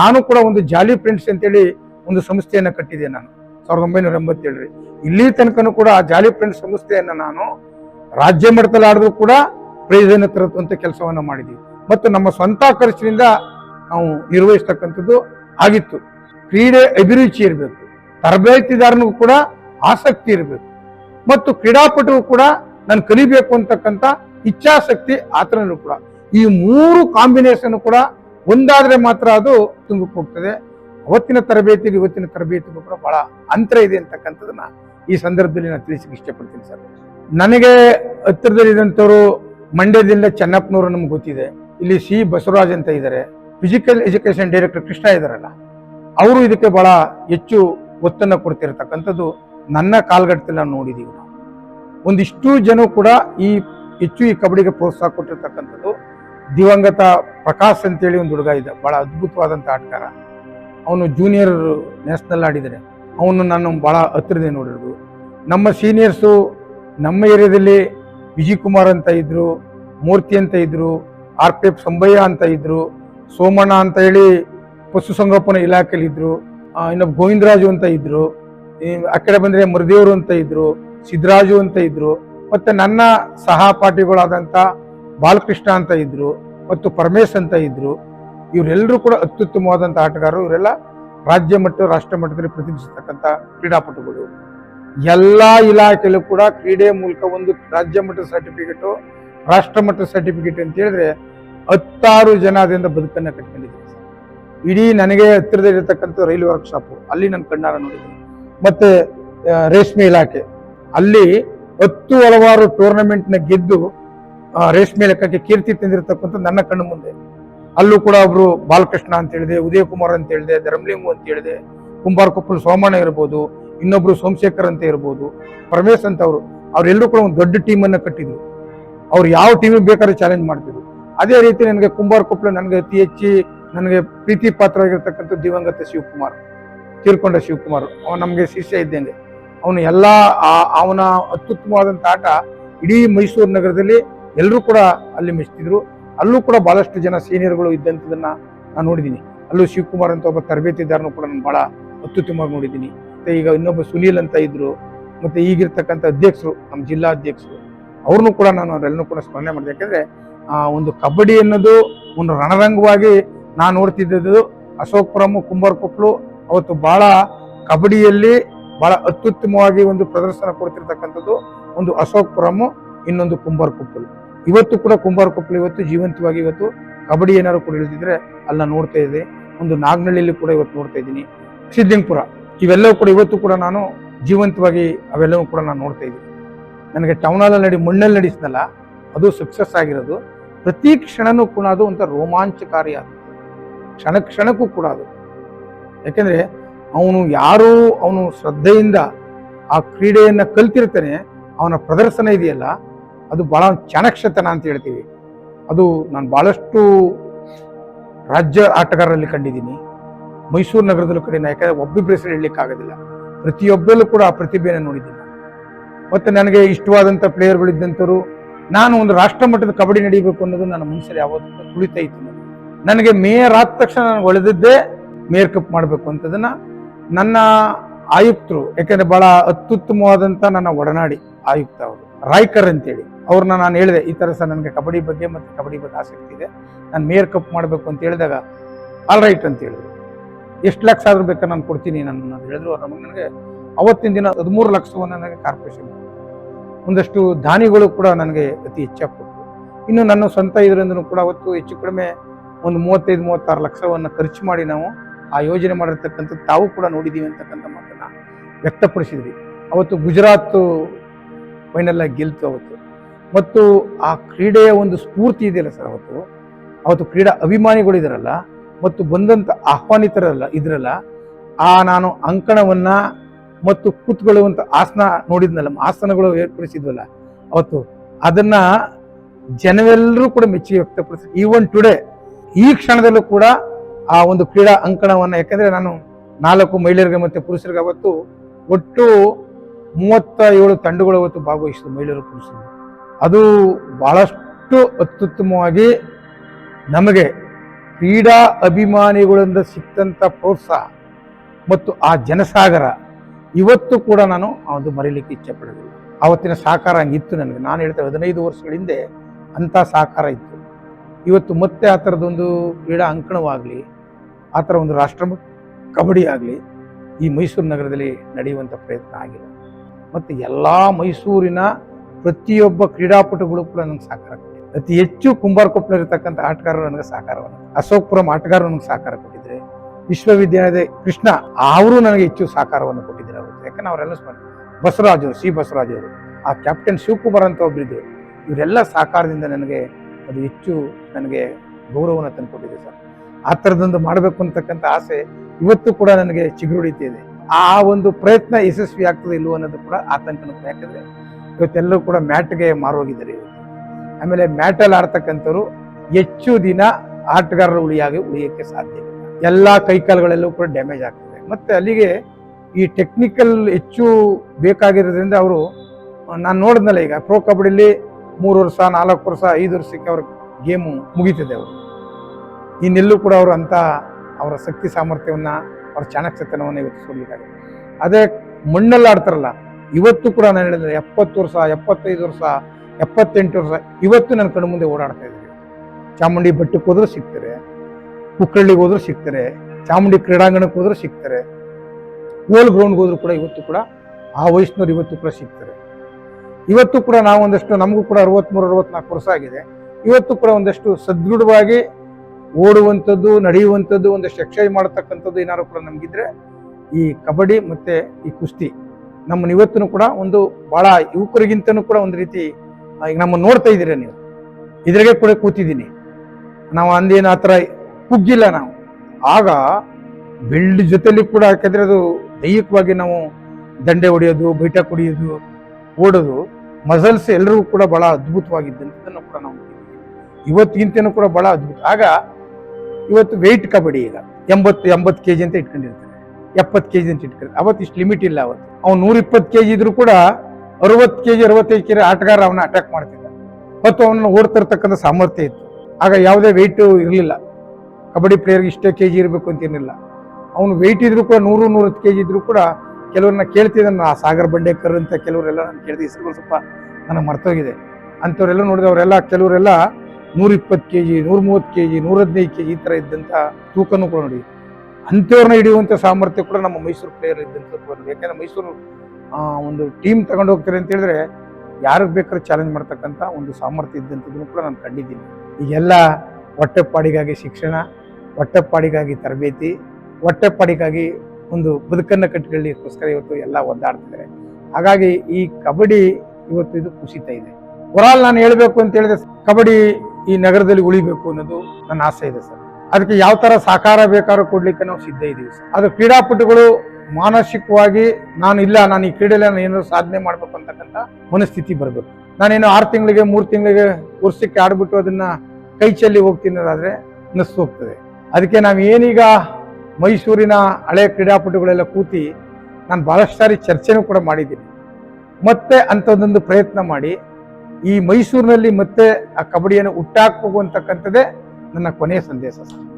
A: ನಾನು ಕೂಡ ಒಂದು ಜಾಲಿ ಫ್ರೆಂಡ್ಸ್ ಅಂತೇಳಿ ಒಂದು ಸಂಸ್ಥೆಯನ್ನು ಕಟ್ಟಿದೆ ನಾನು. ಸಾವಿರದ ಒಂಬೈನೂರ ಎಂಬತ್ತೇಳರಿ ಇಲ್ಲಿ ತನಕನೂ ಕೂಡ ಆ ಜಾಲಿ ಫ್ರೆಂಡ್ಸ್ ಸಂಸ್ಥೆಯನ್ನು ನಾನು ರಾಜ್ಯ ಮಟ್ಟದಲ್ಲಿ ಆಡಿದ್ರು ಕೂಡ ಪ್ರಯೋಜನ ತರುವಂಥ ಕೆಲಸವನ್ನು ಮಾಡಿದ್ವಿ. ಮತ್ತು ನಮ್ಮ ಸ್ವಂತ ಖರ್ಚಿನಿಂದ ನಾವು ನಿರ್ವಹಿಸ್ತಕ್ಕಂಥದ್ದು ಆಗಿತ್ತು. ಕ್ರೀಡೆ ಅಭಿರುಚಿ ಇರಬೇಕು. ತರಬೇತಿದಾರನಿಗೂ ಕೂಡ ಆಸಕ್ತಿ ಇರಬೇಕು. ಮತ್ತು ಕ್ರೀಡಾಪಟು ಕೂಡ ನಾನು ಕಲಿಬೇಕು ಅಂತಕ್ಕಂಥ ಇಚ್ಛಾಶಕ್ತಿ ಆತನಲ್ಲೂ ಕೂಡ. ಈ ಮೂರು ಕಾಂಬಿನೇಷನ್ ಕೂಡ ಒಂದಾದ್ರೆ ಮಾತ್ರ ಅದು ತುಂಬಕ್ಕೆ ಹೋಗ್ತದೆ. ಅವತ್ತಿನ ತರಬೇತಿಗೆ ಇವತ್ತಿನ ತರಬೇತಿಗೂ ಕೂಡ ಬಹಳ ಅಂತರ ಇದೆ ಅಂತಕ್ಕಂಥದ್ದನ್ನ ಈ ಸಂದರ್ಭದಲ್ಲಿ ನಾನು ತಿಳಿಸಕ್ಕೆ ಇಷ್ಟಪಡ್ತೀನಿ ಸರ್. ನನಗೆ ಹತ್ತಿರದಲ್ಲಿದ್ದಂಥವ್ರು ಮಂಡ್ಯದಿಂದ ಚೆನ್ನಪ್ಪನವರು ನಮ್ಗೆ ಗೊತ್ತಿದೆ. ಇಲ್ಲಿ ಸಿ ಬಸವರಾಜ್ ಅಂತ ಇದ್ದಾರೆ. ಫಿಸಿಕಲ್ ಎಜುಕೇಶನ್ ಡೈರೆಕ್ಟರ್ ಕೃಷ್ಣ ಇದ್ದಾರಲ್ಲ, ಅವರು ಇದಕ್ಕೆ ಬಹಳ ಹೆಚ್ಚು ಒತ್ತನ್ನು ಕೊಡ್ತಿರ್ತಕ್ಕಂಥದ್ದು ನನ್ನ ಕಾಲ್ಗಟ್ಟದಲ್ಲಿ ನಾವು ನೋಡಿದ್ದೀವಿ ನಾವು. ಒಂದಿಷ್ಟು ಜನ ಕೂಡ ಈ ಹೆಚ್ಚು ಈ ಕಬಡ್ಡಿಗೆ ಪ್ರೋತ್ಸಾಹ ಕೊಟ್ಟಿರ್ತಕ್ಕಂಥದ್ದು ದಿವಂಗತ ಪ್ರಕಾಶ್ ಅಂತೇಳಿ ಒಂದು ಹುಡುಗ ಇದ್ದ ಭಾಳ ಅದ್ಭುತವಾದಂಥ ಆಟಗಾರ. ಅವನು ಜೂನಿಯರ್ ನ್ಯಾಷನಲ್ ಆಡಿದರೆ ಅವನು ನಾನು ಭಾಳ ಹತ್ತಿರದೇ ನೋಡಿರೋದು. ನಮ್ಮ ಸೀನಿಯರ್ಸು ನಮ್ಮ ಏರಿಯಾದಲ್ಲಿ ವಿಜಯ್ ಕುಮಾರ್ ಅಂತ ಇದ್ರು, ಮೂರ್ತಿ ಅಂತ ಇದ್ರು, ಆರ್ ಪಿ ಎಫ್ ಸಂಬಯ್ಯ ಅಂತ ಇದ್ರು, ಸೋಮಣ್ಣ ಅಂತ ಹೇಳಿ ಪಶುಸಂಗೋಪನಾ ಇಲಾಖೆಯಲ್ಲಿ ಇದ್ರು ಇನ್ನೊಬ್ಬ ಗೋವಿಂದರಾಜು ಅಂತ ಇದ್ರು ಆ ಕಡೆ ಬಂದ್ರೆ ಮರುದೇವರು ಅಂತ ಇದ್ರು ಸಿದ್ದರಾಜು ಅಂತ ಇದ್ರು, ಮತ್ತೆ ನನ್ನ ಸಹಪಾಠಿಗಳಾದಂತ ಬಾಲಕೃಷ್ಣ ಅಂತ ಇದ್ರು, ಮತ್ತು ಪರಮೇಶ್ ಅಂತ ಇದ್ರು, ಇವರೆಲ್ಲರೂ ಕೂಡ ಅತ್ಯುತ್ತಮವಾದಂಥ ಆಟಗಾರರು, ಇವರೆಲ್ಲ ರಾಜ್ಯ ಮಟ್ಟ ರಾಷ್ಟ್ರ ಮಟ್ಟದಲ್ಲಿ ಪ್ರತಿನಿಧಿಸತಕ್ಕಂಥ ಕ್ರೀಡಾಪಟುಗಳು. ಎಲ್ಲ ಇಲಾಖೆಯಲ್ಲೂ ಕೂಡ ಕ್ರೀಡೆ ಮೂಲಕ ಒಂದು ರಾಜ್ಯ ಮಟ್ಟದ ಸರ್ಟಿಫಿಕೇಟು ರಾಷ್ಟ್ರ ಮಟ್ಟದ ಸರ್ಟಿಫಿಕೇಟ್ ಅಂತ ಹೇಳಿದ್ರೆ ಹತ್ತಾರು ಜನ ಅದರಿಂದ ಬದುಕನ್ನ ಕಟ್ಕೊಂಡಿದ್ದೀನಿ ಇಡೀ ನನಗೆ ಹತ್ತಿರದಲ್ಲಿರ್ತಕ್ಕಂಥ ರೈಲ್ವೆ ವರ್ಕ್ಶಾಪು ಅಲ್ಲಿ ನನ್ನ ಕಣ್ಣಾರ ನೋಡಿದ್ದೀನಿ. ಮತ್ತೆ ರೇಷ್ಮೆ ಇಲಾಖೆ, ಅಲ್ಲಿ ಹತ್ತು ಹಲವಾರು ಟೂರ್ನಮೆಂಟ್ನ ಗೆದ್ದು ರೇಷ್ಮೆ ಲೆಕ್ಕಕ್ಕೆ ಕೀರ್ತಿ ತಂದಿರತಕ್ಕಂಥ ನನ್ನ ಕಣ್ಣು ಮುಂದೆ. ಅಲ್ಲೂ ಕೂಡ ಒಬ್ರು ಬಾಲಕೃಷ್ಣ ಅಂತ ಹೇಳಿದೆ ಉದಯ ಕುಮಾರ್ ಅಂತ ಹೇಳಿದೆ, ಧರ್ಮಲಿಂಗು ಅಂತ ಹೇಳಿದೆ ಕುಂಬಾರ ಕೊಪ್ಪಲು ಸೋಮಣ್ಣ ಇರ್ಬೋದು ಇನ್ನೊಬ್ರು ಸೋಮಶೇಖರ್ ಅಂತ ಇರ್ಬೋದು, ಪರಮೇಶ್ ಅಂತ ಅವರು ಅವರೆಲ್ಲರೂ ಕೂಡ ಒಂದು ದೊಡ್ಡ ಟೀಮನ್ನು ಕಟ್ಟಿದ್ರು. ಅವ್ರು ಯಾವ ಟೀಮಿಗೆ ಬೇಕಾದ್ರೆ ಚಾಲೆಂಜ್ ಮಾಡ್ತಿದ್ರು. ಅದೇ ರೀತಿ ನನಗೆ ಕುಂಬಾರ ಕೊಪ್ಪಳ ನನಗೆ ಅತಿ ಹೆಚ್ಚಿ ನನಗೆ ಪ್ರೀತಿ ಪಾತ್ರವಾಗಿರ್ತಕ್ಕಂಥ ದಿವಂಗತ ಶಿವಕುಮಾರ್, ತೀರ್ಕೊಂಡ ಶಿವಕುಮಾರ್ ಅವನು ನಮಗೆ ಶಿಷ್ಯ ಇದ್ದೇನೆ ಅವನು ಎಲ್ಲ ಅವನ ಅತ್ಯುತ್ತಮವಾದಂಥ ಆಟ ಇಡೀ ಮೈಸೂರು ನಗರದಲ್ಲಿ ಎಲ್ಲರೂ ಕೂಡ ಅಲ್ಲಿ ಮೆಚ್ಚಿದ್ರು ಅಲ್ಲೂ ಕೂಡ ಬಹಳಷ್ಟು ಜನ ಸೀನಿಯರ್ಗಳು ಇದ್ದಂಥದನ್ನ ನಾನು ನೋಡಿದ್ದೀನಿ ಅಲ್ಲೂ ಶಿವಕುಮಾರ್ ಅಂತ ಒಬ್ಬ ತರಬೇತಿದಾರನು ಕೂಡ ನಾನು ಬಹಳ ಅತ್ಯುತ್ತಮವಾಗಿ ನೋಡಿದ್ದೀನಿ ಮತ್ತೆ ಈಗ ಇನ್ನೊಬ್ಬ ಸುನೀಲ್ ಅಂತ ಇದ್ರು, ಮತ್ತೆ ಈಗಿರ್ತಕ್ಕಂಥ ಅಧ್ಯಕ್ಷರು, ನಮ್ಮ ಜಿಲ್ಲಾ ಅಧ್ಯಕ್ಷರು, ಅವ್ರನ್ನೂ ಕೂಡ ನಾನು ಅವರೆಲ್ಲರೂ ಕೂಡ ಸ್ಮರಣೆ ಮಾಡಿದೆ. ಯಾಕಂದ್ರೆ, ಆ, ಒಂದು ಕಬಡ್ಡಿ ಅನ್ನೋದು ಒಂದು ರಣರಂಗವಾಗಿ ನಾನು ನೋಡ್ತಿದ್ದದ್ದು ಅಶೋಕ್ಪುರಂ ಕುಂಬಾರಕೊಪ್ಪಲು ಅವತ್ತು ಬಹಳ ಕಬಡ್ಡಿಯಲ್ಲಿ ಬಹಳ ಅತ್ಯುತ್ತಮವಾಗಿ ಒಂದು ಪ್ರದರ್ಶನ ಕೊಡ್ತಿರ್ತಕ್ಕಂಥದ್ದು ಒಂದು ಅಶೋಕ್ಪುರಂ ಇನ್ನೊಂದು ಕುಂಬಾರಕೊಪ್ಪಲು ಇವತ್ತು ಕೂಡ ಕುಂಬಾರಕೊಪ್ಪಲು ಇವತ್ತು ಜೀವಂತವಾಗಿ ಇವತ್ತು ಕಬಡ್ಡಿ ಏನಾದ್ರು ಕೂಡ ಇಳಿದಿದ್ರೆ ಅಲ್ಲ ನೋಡ್ತಾ ಇದ್ದೆ. ಒಂದು ನಾಗನಹಳ್ಳಿಯಲ್ಲಿ ಕೂಡ ಇವತ್ತು ನೋಡ್ತಾ ಇದ್ದೀನಿ. ಸಿದ್ದಿಂಗ್ಪುರ ಇವೆಲ್ಲವೂ ಕೂಡ ಇವತ್ತು ಕೂಡ ನಾನು ಜೀವಂತವಾಗಿ ಅವೆಲ್ಲವೂ ಕೂಡ ನಾನು ನೋಡ್ತಾ ಇದ್ದೀನಿ. ನನಗೆ ಟೌನ್ ಹಾಲಲ್ಲಿ ನಡಿ, ಮಣ್ಣಲ್ಲಿ ನಡೆಸಿದಲ್ಲ, ಅದು ಸಕ್ಸಸ್ ಆಗಿರೋದು. ಪ್ರತಿ ಕ್ಷಣನೂ ಕೂಡ ಅದು ಒಂಥರ ರೋಮಾಂಚಕಾರಿ ಅದು ಕ್ಷಣ ಕ್ಷಣಕ್ಕೂ ಕೂಡ ಅದು. ಯಾಕೆಂದರೆ ಅವನು ಯಾರು, ಅವನು ಶ್ರದ್ಧೆಯಿಂದ ಆ ಕ್ರೀಡೆಯನ್ನು ಕಲ್ತಿರ್ತಾನೆ, ಅವನ ಪ್ರದರ್ಶನ ಇದೆಯಲ್ಲ, ಅದು ಬಹಳ ಚಾಣಕ್ಷತನ ಅಂತ ಹೇಳ್ತೀವಿ. ಅದು ನಾನು ಭಾಳಷ್ಟು ರಾಜ್ಯ ಆಟಗಾರರಲ್ಲಿ ಕಂಡಿದ್ದೀನಿ. ಮೈಸೂರು ನಗರದಲ್ಲೂ ಕಡಿಮೆ ಯಾಕಂದ್ರೆ ಒಬ್ಬಿಬ್ಬರ ಹೆಸರು ಹೇಳಲಿಕ್ಕೆ ಆಗೋದಿಲ್ಲ. ಪ್ರತಿಯೊಬ್ಬರಲ್ಲೂ ಕೂಡ ಆ ಪ್ರತಿಭೆಯನ್ನು ನೋಡಿದ್ದೀನಿ ಮತ್ತು ನನಗೆ ಇಷ್ಟವಾದಂಥ ಪ್ಲೇಯರ್ಗಳಿದ್ದಂಥವ್ರು ನಾನು ಒಂದು ರಾಷ್ಟ್ರ ಮಟ್ಟದ ಕಬಡ್ಡಿ ನಡೀಬೇಕು ಅನ್ನೋದು ನನ್ನ ಮನಸ್ಸಲ್ಲಿ ಯಾವತ್ತೂ ತುಳಿತಾ ಇತ್ತು. ನನಗೆ. ಮೇಯರ್ ಆದ ತಕ್ಷಣ ನಾನು ಒಳೆದಿದ್ದೇ ಮೇಯರ್ ಕಪ್ ಮಾಡಬೇಕು ಅಂತದನ್ನು ನನ್ನ ಆಯುಕ್ತರು, ಯಾಕಂದ್ರೆ ಬಹಳ ಅತ್ಯುತ್ತಮವಾದಂಥ ನನ್ನ ಒಡನಾಡಿ ಆಯುಕ್ತ ಅವರು, ರಾಯ್ಕರ್ ಅಂತೇಳಿ. ಅವ್ರನ್ನ ನಾನು ಹೇಳಿದೆ, ಈ ಥರ ಸರ್ ನನಗೆ ಕಬಡ್ಡಿ ಬಗ್ಗೆ ಮತ್ತು ಕಬಡ್ಡಿ ಬಗ್ಗೆ ಆಸಕ್ತಿ ಇದೆ. ನಾನು ಮೇಯರ್ ಕಪ್ ಮಾಡಬೇಕು ಅಂತ ಹೇಳಿದಾಗ ಆಲ್ ರೈಟ್ ಅಂತ ಹೇಳಿದ್ರು ಎಷ್ಟು ಲಕ್ಷ ಆದ್ರೂ ಬೇಕಾ ನಾನು ಕೊಡ್ತೀನಿ ನಾನು ಹೇಳಿದ್ರು ನಮಗೆ ನನಗೆ ಅವತ್ತಿನ ದಿನ ಹದಿಮೂರು ಲಕ್ಷವನ್ನು ನನಗೆ ಕಾರ್ಪೊರೇಷನ್ ಒಂದಷ್ಟು ದಾನಿಗಳು ಕೂಡ ನನಗೆ ಅತಿ ಹೆಚ್ಚಾಗಿ ಕೊಟ್ಟರು ಇನ್ನು ನನ್ನ ಸ್ವಂತ ಇದರಿಂದ ಕೂಡ ಅವತ್ತು ಹೆಚ್ಚು ಕಡಿಮೆ ಒಂದು ಮೂವತ್ತೈದು, ಮೂವತ್ತಾರು ಲಕ್ಷವನ್ನು ಖರ್ಚು ಮಾಡಿ ನಾವು ಆ ಯೋಜನೆ ಮಾಡಿರ್ತಕ್ಕಂಥ ತಾವು ಕೂಡ ನೋಡಿದ್ದೀವಿ ಅಂತಕ್ಕಂಥ ಮಾತನ್ನು ವ್ಯಕ್ತಪಡಿಸಿದ್ವಿ. ಅವತ್ತು ಗುಜರಾತ್ ಫೈನಲ್ ಆಗಿ ಗೆಲ್ತು ಅವತ್ತು. ಮತ್ತು ಆ ಕ್ರೀಡೆಯ ಒಂದು ಸ್ಫೂರ್ತಿ ಇದೆಯಲ್ಲ ಸರ್ ಅವತ್ತು? ಅವತ್ತು ಕ್ರೀಡಾ ಅಭಿಮಾನಿಗಳು ಇದಾರಲ್ಲ. ಮತ್ತು ಬಂದಂತ ಆಹ್ವಾನಿತರಲ್ಲ, ಇದ್ರಲ್ಲ, ಆ ನಾನು ಅಂಕಣವನ್ನ ಮತ್ತು ಕೂತ್ಕೊಳ್ಳುವಂಥ ಆಸನ ನೋಡಿದ್ನಲ್ಲ, ಆಸನಗಳು ಏರ್ಪಡಿಸಿದ್ವಲ್ಲ, ಅವತ್ತು ಅದನ್ನ ಜನವೆಲ್ಲರೂ ಕೂಡ ಮೆಚ್ಚುಗೆ ವ್ಯಕ್ತಪಡಿಸಿ ಈವನ್ ಟುಡೇ ಈ ಕ್ಷಣದಲ್ಲೂ ಕೂಡ ಆ ಒಂದು ಕ್ರೀಡಾ ಅಂಕಣವನ್ನ, ಯಾಕಂದ್ರೆ ನಾನು ನಾಲ್ಕು ಮಹಿಳೆಯರಿಗೆ ಮತ್ತೆ ಪುರುಷರಿಗೆ ಅವತ್ತು ಒಟ್ಟು ಮೂವತ್ತ ಏಳು ತಂಡಗಳು ಅವತ್ತು ಭಾಗವಹಿಸಿದ್ರು ಮಹಿಳೆಯರು ಪುರುಷರು. ಅದು ಬಹಳಷ್ಟು ಅತ್ಯುತ್ತಮವಾಗಿ ನಮಗೆ ಕ್ರೀಡಾ ಅಭಿಮಾನಿಗಳಿಂದ ಸಿಕ್ಕಂಥ ಪ್ರೋತ್ಸಾಹ ಮತ್ತು ಆ ಜನಸಾಗರ ಇವತ್ತು ಕೂಡ ನಾನು ಅದು ಮರೀಲಿಕ್ಕೆ ಇಚ್ಛೆ ಪಡೋದಿಲ್ಲ ಆವತ್ತಿನ ಸಹಕಾರ ಹಂಗಿತ್ತು ನನಗೆ. ನಾನು ಹೇಳ್ತೇನೆ ಹದಿನೈದು ವರ್ಷಗಳ ಹಿಂದೆ ಅಂಥ ಸಹಕಾರ ಇತ್ತು. ಇವತ್ತು ಮತ್ತೆ ಆ ಥರದೊಂದು ಕ್ರೀಡಾ ಅಂಕಣವಾಗಲಿ, ಆ ಥರ ಒಂದು ರಾಷ್ಟ್ರ ಕಬಡ್ಡಿ ಆಗಲಿ ಈ ಮೈಸೂರು ನಗರದಲ್ಲಿ ನಡೆಯುವಂಥ ಪ್ರಯತ್ನ ಆಗಿಲ್ಲ. ಮತ್ತು ಎಲ್ಲ ಮೈಸೂರಿನ ಪ್ರತಿಯೊಬ್ಬ ಕ್ರೀಡಾಪಟುಗಳು ಕೂಡ ನನಗೆ ಕೊಟ್ಟಿದ್ದಾರೆ ಅತಿ ಹೆಚ್ಚು ಕುಂಬಾರಕೊಪ್ಪನಲ್ಲಿರ್ತಕ್ಕಂಥ ಆಟಗಾರರು ನನಗೆ ಸಹಕಾರವನ್ನು ಅಶೋಕ್ಪುರಂ ಆಟಗಾರರು ನನಗೆ ಸಹಕಾರ ಕೊಟ್ಟಿದ್ರೆ ವಿಶ್ವವಿದ್ಯಾಲಯದ ಕೃಷ್ಣ, ಅವರು ನನಗೆ ಹೆಚ್ಚು ಸಹಕಾರವನ್ನು ಕೊಟ್ಟಿದ್ದಾರೆ ಅವರು. ಯಾಕಂದ್ರೆ ಅವರೆಲ್ಲ ಸ್ಮರಣೆ ಬಸವರಾಜ್ ಸಿ ಬಸವರಾಜ್ ಅವರು. ಆ ಕ್ಯಾಪ್ಟನ್ ಶಿವಕುಮಾರ್ ಅಂತ ಒಬ್ಬರಿದ್ದರು ಇವರೆಲ್ಲ ಸಹಕಾರದಿಂದ ನನಗೆ ಅದು ಹೆಚ್ಚು ನನಗೆ ಗೌರವವನ್ನು ತಂದುಕೊಟ್ಟಿದೆ ಸರ್. ಆ ಥರದೊಂದು ಮಾಡಬೇಕು ಅಂತಕ್ಕಂಥ ಆಸೆ ಇವತ್ತು ಕೂಡ ನನಗೆ ಚಿಗುರುಡಿತಿದೆ ಆ ಒಂದು ಪ್ರಯತ್ನ ಯಶಸ್ವಿ ಆಗ್ತದೆ ಇಲ್ಲವೋ ಅನ್ನೋದು ಕೂಡ ಆತಂಕ ಯಾಕಂದ್ರೆ ಇವತ್ತೆಲ್ಲರೂ ಕೂಡ ಮ್ಯಾಟ್ಗೆ ಮಾರೋಗಿದ್ದಾರೆ ಇವತ್ತು. ಆಮೇಲೆ ಮ್ಯಾಟಲ್ ಆಡ್ತಕ್ಕಂಥವ್ರು ಹೆಚ್ಚು ದಿನ ಆಟಗಾರರು ಉಳಿಯಾಗಿ ಉಳಿಯೋಕ್ಕೆ ಸಾಧ್ಯ ಎಲ್ಲ ಕೈಕಾಲುಗಳೆಲ್ಲವೂ ಕೂಡ ಡ್ಯಾಮೇಜ್ ಆಗ್ತದೆ. ಮತ್ತೆ ಅಲ್ಲಿಗೆ ಈ ಟೆಕ್ನಿಕಲ್ ಹೆಚ್ಚು ಬೇಕಾಗಿರೋದ್ರಿಂದ ಅವರು, ನಾನು ನೋಡಿದ್ನಲ್ಲ ಈಗ ಪ್ರೋ ಕಬಡ್ಡಿಲಿ ಮೂರು ವರ್ಷ, ನಾಲ್ಕು ವರ್ಷ, ಐದು ವರ್ಷಕ್ಕೆ ಅವ್ರ ಗೇಮು ಮುಗೀತದೆ ಅವರು. ಇನ್ನೆಲ್ಲೂ ಕೂಡ ಅವರು ಅಂತ ಅವರ ಶಕ್ತಿ ಸಾಮರ್ಥ್ಯವನ್ನು, ಅವ್ರ ಚಾಣಕ್ಷತನವನ್ನು ಇವತ್ತು ಅದೇ ಮಣ್ಣಲ್ಲಿ ಆಡ್ತಾರಲ್ಲ, ಇವತ್ತು ಕೂಡ ನಾನು ಹೇಳಿದ್ರೆ ಎಪ್ಪತ್ತು ವರ್ಷ, ಎಪ್ಪತ್ತೈದು ವರ್ಷ ಎಪ್ಪತ್ತೆಂಟು ವರ್ಷ. ಇವತ್ತು ನನ್ನ ಕಣ್ಣು ಮುಂದೆ ಓಡಾಡ್ತಾ ಇದ್ದೀನಿ ಚಾಮುಂಡಿ ಬೆಟ್ಟಕ್ಕೆ ಹೋದ್ರೂ ಸಿಗ್ತಾರೆ. ಕುಕ್ಕಳ್ಳಿಗೆ ಹೋದ್ರೂ ಸಿಗ್ತಾರೆ. ಚಾಮುಂಡಿ ಕ್ರೀಡಾಂಗಣಕ್ಕೆ ಹೋದ್ರೂ ಸಿಗ್ತಾರೆ. ಓಲ್ ಗ್ರೌಂಡ್ಗೆ ಹೋದ್ರು ಕೂಡ ಇವತ್ತು ಕೂಡ ಆ ವಯಸ್ಸಿನವ್ರು ಇವತ್ತು ಕೂಡ ಸಿಗ್ತಾರೆ. ಇವತ್ತು ಕೂಡ ನಾವು ಒಂದಷ್ಟು, ನಮಗೂ ಕೂಡ ಅರವತ್ಮೂರು, ಅರವತ್ನಾಲ್ಕು ವರ್ಷ ಆಗಿದೆ. ಇವತ್ತು ಕೂಡ ಒಂದಷ್ಟು ಸದೃಢವಾಗಿ ಓಡುವಂಥದ್ದು, ನಡೆಯುವಂಥದ್ದು, ಒಂದಷ್ಟು ಎಕ್ಸರ್ಸೈಸ್ ಮಾಡತಕ್ಕಂಥದ್ದು ಏನಾದ್ರು ಕೂಡ ನಮಗಿದ್ರೆ ಈ ಕಬಡ್ಡಿ ಮತ್ತೆ ಈ ಕುಸ್ತಿ ನಮ್ಮನ್ನು ಇವತ್ತೂ ಕೂಡ ಒಂದು ಭಾಳ ಯುವಕರಿಗಿಂತನೂ ಕೂಡ ಒಂದು ರೀತಿ ಈಗ ನಮ್ಮನ್ನು ನೋಡ್ತಾ ಇದ್ದೀರಾ ನೀವು? ಇದ್ರಾಗೆ ಕೂಡ ಕೂತಿದ್ದೀನಿ. ನಾವು ಅಂದೇನು ಆ ಥರ ಕುಗ್ಗಿಲ್ಲ ನಾವು. ಆಗ ಬೆಳ್ಳಿ ಜೊತೆಲಿ ಕೂಡ ಯಾಕಂದ್ರೆ ಅದು ದೈಹಿಕವಾಗಿ ನಾವು ದಂಡೆ ಹೊಡೆಯೋದು, ಬೈಟ ಕುಡಿಯೋದು, ಓಡೋದು, ಮಸಲ್ಸ್ ಎಲ್ಲರಿಗೂ ಕೂಡ ಭಾಳ ಅದ್ಭುತವಾಗಿದ್ದಂಥದ್ದನ್ನು ಕೂಡ ನಾವು. ಇವತ್ತಿಗಿಂತನೂ ಕೂಡ ಭಾಳ ಅದ್ಭುತ. ಆಗ ಇವತ್ತು ವೆಯ್ಟ್ ಕಬಡ್ಡಿ ಈಗ. ಎಂಬತ್ತು ಎಂಬತ್ತು ಕೆ ಜಿ ಅಂತ ಇಟ್ಕೊಂಡಿರ್ತಾರೆ. ಎಪ್ಪತ್ತು ಕೆ ಜಿ ಅಂತ ಇಟ್ಕೊಂಡಿರ್ತಾರೆ. ಅವತ್ತು ಇಷ್ಟು ಲಿಮಿಟ್ ಇಲ್ಲ ಅವತ್ತು. ಅವ್ನು ನೂರಿಪ್ಪತ್ತು ಕೆ ಜಿ ಇದ್ರು ಕೂಡ ಅರವತ್ತು ಕೆ ಜಿ ಅರವತ್ತೈದು ಕೆ ಜಿ ಆಟಗಾರ ಅವನ ಅಟ್ಯಾಕ್ ಮಾಡ್ತಿದ್ದ. ಮತ್ತು ಅವನನ್ನು ಓಡ್ತಿರ್ತಕ್ಕಂಥ ಸಾಮರ್ಥ್ಯ ಇತ್ತು. ಆಗ ಯಾವುದೇ ವೆಯ್ಟು ಇರಲಿಲ್ಲ. ಕಬಡ್ಡಿ ಪ್ಲೇಯರ್ಗೆ ಇಷ್ಟೇ ಕೆ ಜಿ ಇರಬೇಕು ಅಂತ ಏನಿಲ್ಲ. ಅವನು ವೆಯ್ಟ್ ಇದ್ರು ಕೂಡ ನೂರು ನೂರತ್ತು ಕೆ ಜಿ ಇದ್ರು ಕೂಡ ಕೆಲವ್ರನ್ನ ಕೇಳ್ತಿದ್ದಾನೆ ನಾನು ಆ ಸಾಗರ್ ಬಂಡೇಕರ್ ಅಂತ ಕೆಲವರೆಲ್ಲ ನಾನು ಕೇಳಿದ ಹೆಸರುಗಳು ಸ್ವಲ್ಪ ನನಗೆ ಮರ್ತೋಗಿದೆ. ಅಂಥವರೆಲ್ಲ ನೋಡಿದ್ರೆ ಅವರೆಲ್ಲ ಕೆಲವರೆಲ್ಲ ನೂರ ಇಪ್ಪತ್ತು ಕೆ ಜಿ ನೂರ ಮೂವತ್ತು ಕೆ ಜಿ ನೂರ ಹದಿನೈದು ಕೆ ಜಿ ಈ ಥರ ಇದ್ದಂಥ ತೂಕನೂ ಕೂಡ ನೋಡಿ. ಅಂಥವ್ರನ್ನ ಹಿಡಿಯುವಂಥ ಸಾಮರ್ಥ್ಯ ಕೂಡ ನಮ್ಮ ಮೈಸೂರು ಪ್ಲೇಯರ್ ಇದ್ದಂಥದ್ದು ಯಾಕೆಂದರೆ ಮೈಸೂರು ಒಂದು ಟೀಮ್ ತಗೊಂಡು ಹೋಗ್ತಾರೆ ಅಂತ ಹೇಳಿದ್ರೆ ಯಾರಿಗೆ ಬೇಕಾದ್ರೂ ಚಾಲೆಂಜ್ ಮಾಡ್ತಕ್ಕಂಥ ಒಂದು ಸಾಮರ್ಥ್ಯ ಇದ್ದಂಥದ್ದನ್ನು ಕೂಡ ನಾನು ಕಂಡಿದ್ದೀನಿ. ಈಗೆಲ್ಲ ಹೊಟ್ಟೆಪಾಡಿಗಾಗಿ ಶಿಕ್ಷಣ, ಹೊಟ್ಟೆಪಾಡಿಗಾಗಿ ತರಬೇತಿ, ಹೊಟ್ಟೆಪಾಡಿಗಾಗಿ ಒಂದು ಬದುಕನ್ನು ಕಟ್ಟಿಕೊಳ್ಳಿಕ್ಕೋಸ್ಕರ ಇವತ್ತು ಎಲ್ಲ ಒದ್ದಾಡ್ತಿದ್ದಾರೆ ಹಾಗಾಗಿ ಈ ಕಬಡ್ಡಿ ಇವತ್ತು ಇದು ಕುಸಿತ ಇದೆ. ಒರಾಲ್ ನಾನು ಹೇಳಬೇಕು ಅಂತ ಹೇಳಿದ್ರೆ ಕಬಡ್ಡಿ ಈ ನಗರದಲ್ಲಿ ಉಳಿಬೇಕು ಅನ್ನೋದು ನನ್ನ ಆಸೆ ಇದೆ ಸರ್. ಅದಕ್ಕೆ ಯಾವ ತರ ಸಹಕಾರ ಬೇಕಾದ್ರೂ ಕೊಡ್ಲಿಕ್ಕೆ ನಾವು ಸಿದ್ಧ ಇದ್ದೀವಿ ಸರ್. ಅದು ಕ್ರೀಡಾಪಟುಗಳು ಮಾನಸಿಕವಾಗಿ ನಾನು ಇಲ್ಲ, ನಾನು ಈ ಕ್ರೀಡೆಯಲ್ಲಿ ನಾನು ಏನೋ ಸಾಧನೆ ಮಾಡ್ಬೇಕು ಅಂತಕ್ಕಂಥ ಮನಸ್ಥಿತಿ ಬರಬೇಕು. ನಾನೇನು ಆರು ತಿಂಗಳಿಗೆ, ಮೂರು ತಿಂಗಳಿಗೆ ವರ್ಷಕ್ಕೆ ಆಡ್ಬಿಟ್ಟು ಅದನ್ನ ಕೈ ಚೆಲ್ಲಿ ಹೋಗ್ತೀನಿ ಅನ್ನೋದಾದ್ರೆ ನಸ್ಸು ಹೋಗ್ತದೆ. ಅದಕ್ಕೆ ನಾವು ಏನೀಗ ಮೈಸೂರಿನ ಹಳೆ ಕ್ರೀಡಾಪಟುಗಳೆಲ್ಲ ಕೂತಿ ನಾನು ಬಹಳಷ್ಟು ಸಾರಿ ಚರ್ಚೆನೂ ಕೂಡ ಮಾಡಿದ್ದೀನಿ. ಮತ್ತೆ ಅಂಥದ್ದೊಂದು ಪ್ರಯತ್ನ ಮಾಡಿ, ಈ ಮೈಸೂರಿನಲ್ಲಿ ಮತ್ತೆ ಆ ಕಬಡ್ಡಿಯನ್ನು ಹುಟ್ಟಾಕ್ಬೇಕು ಅಂತಕ್ಕಂಥದ್ದೇ ನನ್ನ ಕೊನೆಯ ಸಂದೇಶ ಸರ್.